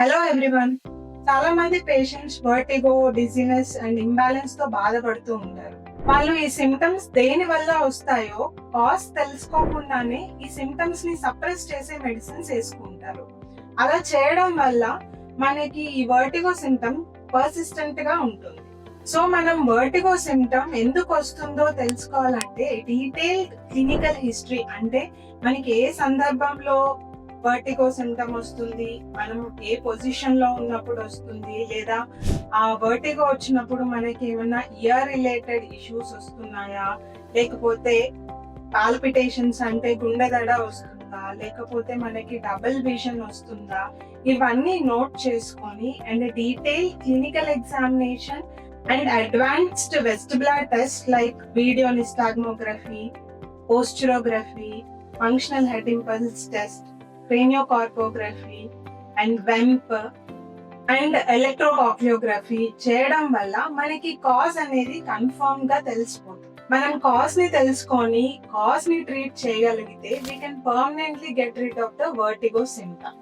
Hello everyone చాలా మంది patients vertigo dizziness and ఇంబ్యాలెన్స్తో బాధపడుతూ ఉంటారు. వాళ్ళు ఈ సిమ్టమ్స్ దేని వల్ల వస్తాయో కాజ్ తెలుసుకోకుండానే ఈ సిమ్టమ్స్ని సప్రెస్ చేసే మెడిసిన్స్ వేసుకుంటారు. అలా చేయడం వల్ల మనకి ఈ వర్టిగో సిమ్టమ్ పర్సిస్టెంట్గా ఉంటుంది. సో మనం వర్టిగో సిమ్టమ్ ఎందుకు వస్తుందో తెలుసుకోవాలంటే డీటెయిల్ క్లినికల్ హిస్టరీ అంటే మనకి ఏ సందర్భంలో వర్టిగో సిమ్టమ్ వస్తుంది మనం ఏ పొజిషన్లో ఉన్నప్పుడు వస్తుంది లేదా ఆ వర్టిగో వచ్చినప్పుడు మనకి ఏమైనా ఇయర్ రిలేటెడ్ ఇష్యూస్ వస్తున్నాయా? లేకపోతే పాల్పిటేషన్స్ అంటే గుండె దడ వస్తుందా? లేకపోతే మనకి డబుల్ విజన్ వస్తుందా? ఇవన్నీ నోట్ చేసుకొని and detail clinical examination and advanced vestibular test like video nystagmography posturography functional head impulse test craniocorpography and VEMP and electrocardiography చేయడం వల్ల మనకి కాజ్ అనేది కన్ఫర్మ్గా తెలిసిపోతుంది. మనం కాజ్ని తెలుసుకొని కాజ్ని ట్రీట్ చేయగలిగితే we can permanently get rid of the vertigo symptom